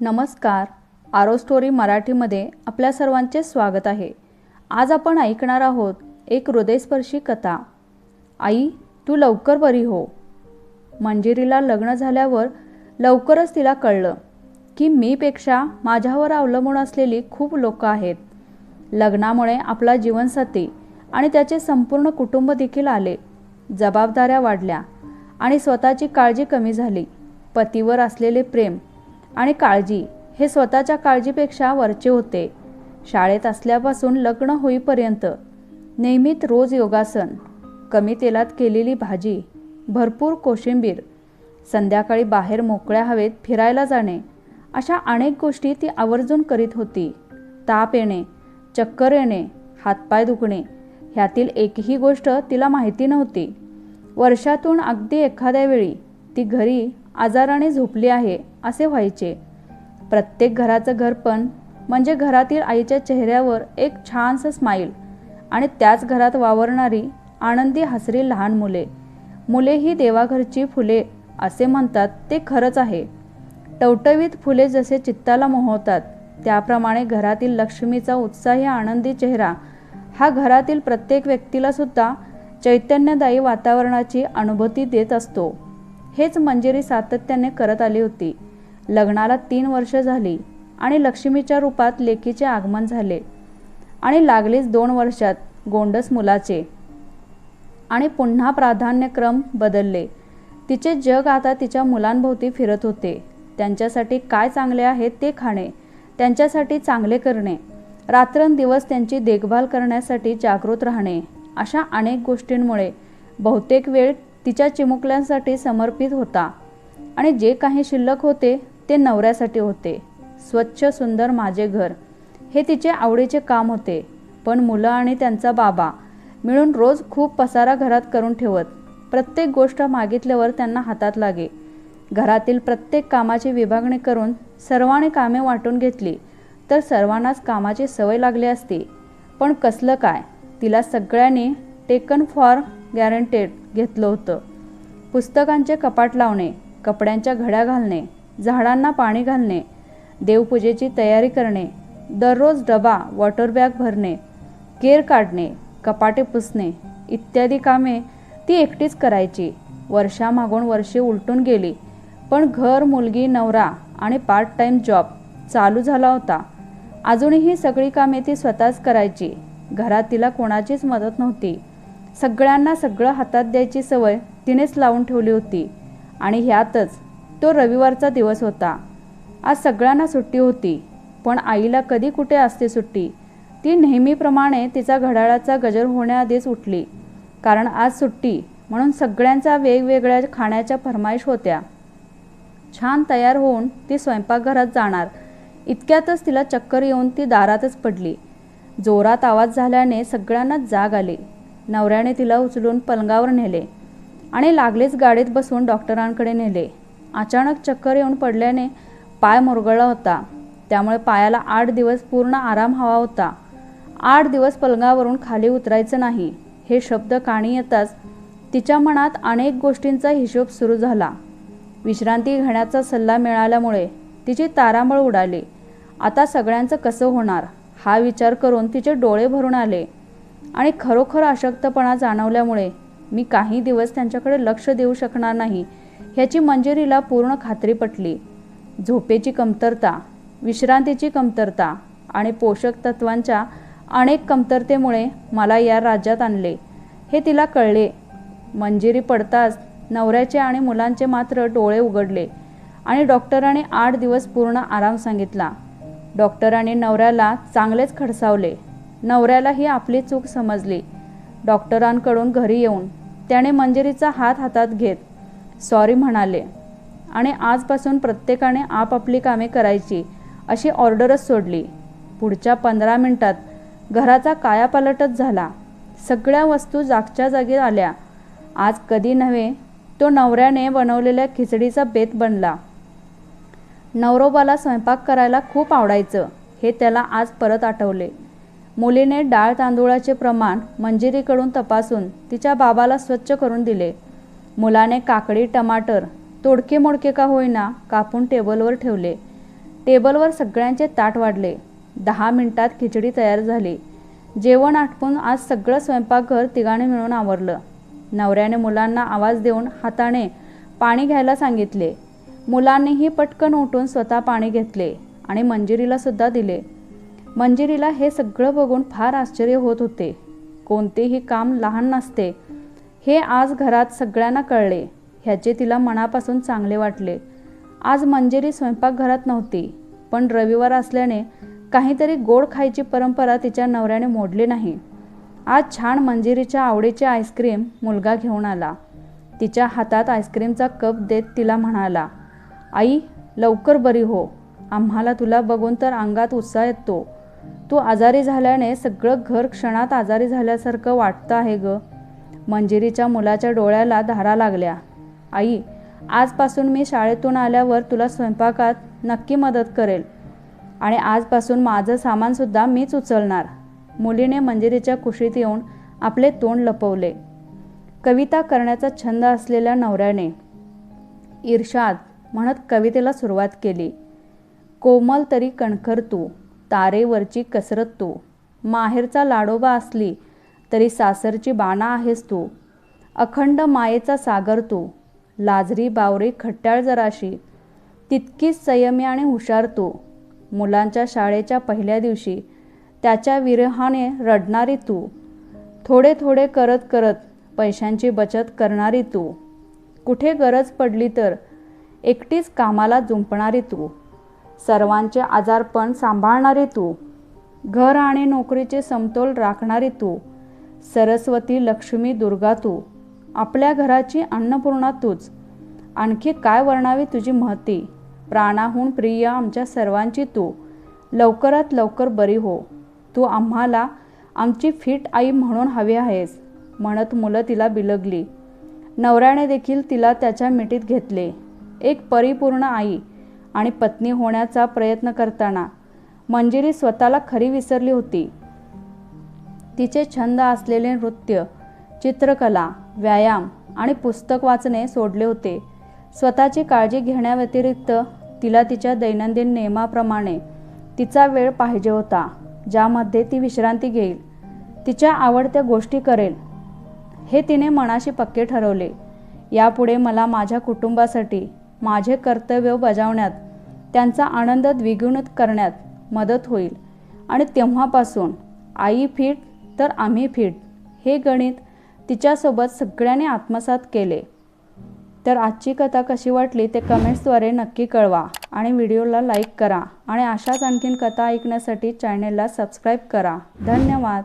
नमस्कार. आरो स्टोरी मराठीमध्ये आपल्या सर्वांचे स्वागत आहे. आज आपण ऐकणार आहोत एक हृदयस्पर्शी कथा. आई तू लवकर बरी हो. मंजिरीला लग्न झाल्यावर लवकरच तिला कळलं की मीपेक्षा माझ्यावर अवलंबून असलेली खूप लोक आहेत. लग्नामुळे आपला जीवनसाथी आणि त्याचे संपूर्ण कुटुंब देखील आले. जबाबदाऱ्या वाढल्या आणि स्वतःची काळजी कमी झाली. पतीवर असलेले प्रेम आणि काळजी हे स्वतःच्या काळजीपेक्षा वरचे होते. शाळेत असल्यापासून लग्न होईपर्यंत नेहमीत रोज योगासन कमी तेलात केलेली भाजी भरपूर कोशिंबीर संध्याकाळी बाहेर मोकळ्या हवेत फिरायला जाणे अशा अनेक गोष्टी ती आवर्जून करीत होती. ताप येणे चक्कर येणे हातपाय दुखणे ह्यातील एकही गोष्ट तिला माहिती नव्हती. वर्षातून अगदी एखाद्या वेळी ती घरी आजाराने झोपली आहे. असे व्हायचे. प्रत्येक घराचं घरपण म्हणजे घरातील आईच्या चेहऱ्यावर एक छानसं स्माईल आणि त्याच घरात वावरणारी आनंदी हसरी लहान मुले. मुले ही देवाघरची फुले असे म्हणतात ते खरंच आहे. टवटवीत फुले जसे चित्ताला मोहवतात त्याप्रमाणे घरातील लक्ष्मीचा उत्साही आनंदी चेहरा हा घरातील प्रत्येक व्यक्तीला सुद्धा चैतन्यदायी वातावरणाची अनुभूती देत असतो. हेच मंजिरी सातत्याने करत आली होती. लग्नाला तीन वर्ष झाली आणि लक्ष्मीच्या रूपात लेकीचे आगमन झाले आणि लागलीच दोन वर्षात गोंडस मुलाचे. आणि पुन्हा प्राधान्यक्रम बदलले. तिचे जग आता तिच्या मुलांभोवती फिरत होते. त्यांच्यासाठी काय चांगले आहे ते खाणे त्यांच्यासाठी चांगले करणे रात्रंदिवस त्यांची देखभाल करण्यासाठी जागृत राहणे अशा अनेक गोष्टींमुळे बहुतेक वेळ तिच्या चिमुकल्यांसाठी समर्पित होता. आणि जे काही शिल्लक होते ते नवऱ्यासाठी होते. स्वच्छ सुंदर माझे घर. हे तिचे आवडीचे काम होते. पण मुलं आणि त्यांचा बाबा मिळून रोज खूप पसारा घरात करून ठेवत. प्रत्येक गोष्ट मागितल्यावर त्यांना हातात लागे. घरातील प्रत्येक कामाची विभागणी करून सर्वांनी कामे वाटून घेतली तर सर्वांनाच कामाची सवय लागली असती. पण कसलं काय तिला सगळ्यांनी टेकन फॉर गॅरंटेड घेतलं होतं. पुस्तकांचे कपाट लावणे कपड्यांच्या घड्या घालणे झाडांना पाणी घालणे देवपूजेची तयारी करणे दररोज डबा वॉटर बॅग भरणे केर काढणे कपाटे पुसणे इत्यादी कामे ती एकटीच करायची. वर्षामागून वर्षे उलटून गेली पण घर मुलगी नवरा आणि पार्ट टाईम जॉब चालू झाला होता. अजूनही सगळी कामे ती स्वतःच करायची. घरात तिला कोणाचीच मदत नव्हती. सगळ्यांना सगळं हातात द्यायची सवय तिनेच लावून ठेवली होती. आणि ह्यातच तो रविवारचा दिवस होता. आज सगळ्यांना सुट्टी होती पण आईला कधी कुठे असते सुट्टी? ती नेहमीप्रमाणे तिचा घड्याळाचा गजर होण्याआधीच उठली. कारण आज सुट्टी म्हणून सगळ्यांचा वेगवेगळ्या खाण्याच्या फरमाईश होत्या. छान तयार होऊन ती स्वयंपाकघरात जाणार. इतक्यातच तिला चक्कर येऊन ती दारातच पडली. जोरात आवाज झाल्याने सगळ्यांनाच जाग आली. नवऱ्याने तिला उचलून पलंगावर नेले आणि लागलेच गाडीत बसून डॉक्टरांकडे नेले. अचानक चक्कर येऊन पडल्याने पाय मुरगळला होता. त्यामुळे पायाला आठ दिवस पूर्ण आराम हवा होता. आठ दिवस पलंगावरून खाली उतरायचं नाही हे शब्द काणी येताच तिच्या मनात अनेक गोष्टींचा हिशोब सुरू झाला. विश्रांती घेण्याचा सल्ला मिळाल्यामुळे तिची तारांबळ उडाली. आता सगळ्यांचं कसं होणार हा विचार करून तिचे डोळे भरून आले आणि खरोखर अशक्तपणा जाणवल्यामुळे मी काही दिवस त्यांच्याकडे लक्ष देऊ शकणार नाही ह्याची मंजिरीला पूर्ण खात्री पटली. झोपेची कमतरता विश्रांतीची कमतरता आणि पोषक तत्वांच्या अनेक कमतरतेमुळे मला या राज्यात आणले. हे तिला कळले. मंजिरी पडताच नवऱ्याचे आणि मुलांचे मात्र डोळे उघडले आणि डॉक्टरांनी आठ दिवस पूर्ण आराम सांगितला. डॉक्टरांनी नवऱ्याला चांगलेच खडसावले. नवऱ्यालाही आपली चूक समजली. डॉक्टरांकडून घरी येऊन त्याने मंजिरीचा हात हातात घेत सॉरी म्हणाले. आणि आजपासून प्रत्येकाने आपापली कामे करायची अशी ऑर्डरच सोडली. पुढच्या पंधरा मिनिटात घराचा कायापालटच झाला. सगळ्या वस्तू जागच्या जागी आल्या. आज कधी नव्हे तो नवऱ्याने बनवलेल्या खिचडीचा बेत बनला. नवरोबाला स्वयंपाक करायला खूप आवडायचं हे त्याला आज परत आठवले. मुलीने डाळ तांदूळाचे प्रमाण मंजिरीकडून तपासून तिच्या बाबाला स्वच्छ करून दिले. मुलाने काकडी टमाटर तोडके मोडके का होईना कापून टेबलवर ठेवले. टेबलवर सगळ्यांचे ताट वाढले. दहा मिनिटात खिचडी तयार झाली. जेवण आटपून आज सगळं स्वयंपाकघर तिघाने मिळून आवरलं. नवऱ्याने मुलांना आवाज देऊन हाताने पाणी घ्यायला सांगितले. मुलांनीही पटकन उठून स्वतः पाणी घेतले आणि मंजिरीला सुद्धा दिले. मंजिरीला हे सगळं बघून फार आश्चर्य होत होते. कोणतेही काम लहान नसते. हे आज घरात सगळ्यांना कळले ह्याचे तिला मनापासून चांगले वाटले. आज मंजिरी स्वयंपाकघरात नव्हती पण रविवार असल्याने काहीतरी गोड खायची परंपरा तिच्या नवऱ्याने मोडली नाही. आज छान मंजिरीच्या आवडीचे आईस्क्रीम मुलगा घेऊन आला. तिच्या हातात आईस्क्रीमचा कप देत तिला म्हणाला आई लवकर बरी हो. आम्हाला तुला बघून तर अंगात उत्साह येतो. तू आजारी झाल्याने सगळं घर क्षणात आजारी झाल्यासारखं वाटतं आहे गं. मंजिरीच्या मुलाच्या डोळ्याला धारा लागल्या. आई आजपासून मी शाळेतून आल्यावर तुला स्वयंपाकात नक्की मदत करेल आणि आजपासून माझं सामानसुद्धा मीच उचलणार. मुलीने मंजिरीच्या कुशीत येऊन आपले तोंड लपवले. कविता करण्याचा छंद असलेल्या नवऱ्याने इर्षाद म्हणत कवितेला सुरुवात केली. कोमल तरी कणखर तू तारेवरची कसरत तू माहेरचा लाडोबा असली तरी सासरची बाणा आहेस तू. अखंड मायेचा सागर तू. लाजरी बावरी खट्ट्याळ जराशी. तितकीच संयमी आणि हुशार तू. मुलांच्या शाळेच्या पहिल्या दिवशी त्याच्या विरहाने रडणारी तू. थोडे थोडे करत करत पैशांची बचत करणारी तू. कुठे गरज पडली तर एकटीच कामाला जुंपणारी तू. सर्वांचे आजारपण सांभाळणारी तू. घर आणि नोकरीचे समतोल राखणारी तू. सरस्वती लक्ष्मी दुर्गा तू. आपल्या घराची अन्नपूर्णा तूच. आणखी काय वर्णावी तुझी महती? प्राणाहून प्रिय आमच्या सर्वांची तू. लवकरात लवकर बरी हो. तू आम्हाला आमची फिट आई म्हणून हवी आहेस. म्हणत मुलं तिला बिलगली. नवऱ्याने देखील तिला त्याच्या मिठीत घेतले. एक परिपूर्ण आई आणि पत्नी होण्याचा प्रयत्न करताना मंजिरी स्वतःला खरी विसरली होती. तिचे छंद असलेले नृत्य चित्रकला व्यायाम आणि पुस्तक वाचणे सोडले होते. स्वतःची काळजी घेण्याव्यतिरिक्त तिला तिच्या दैनंदिन नियमाप्रमाणे तिचा वेळ पाहिजे होता ज्यामध्ये ती विश्रांती घेईल. तिच्या आवडत्या गोष्टी करेल हे तिने मनाशी पक्के ठरवले. यापुढे मला माझ्या कुटुंबासाठी माझे कर्तव्य बजावण्यात त्यांचा आनंद द्विगुणित करण्यात मदत होईल. आणि तेव्हापासून आई फिट तर आम्ही फिट हे गणित तिच्यासोबत सगळ्यांनी आत्मसात केले. तर आजची कथा कशी वाटली ते कमेंट्सद्वारे नक्की कळवा आणि व्हिडिओला लाईक करा आणि अशाच आणखीन कथा ऐकण्यासाठी चॅनेलला सबस्क्राईब करा. धन्यवाद.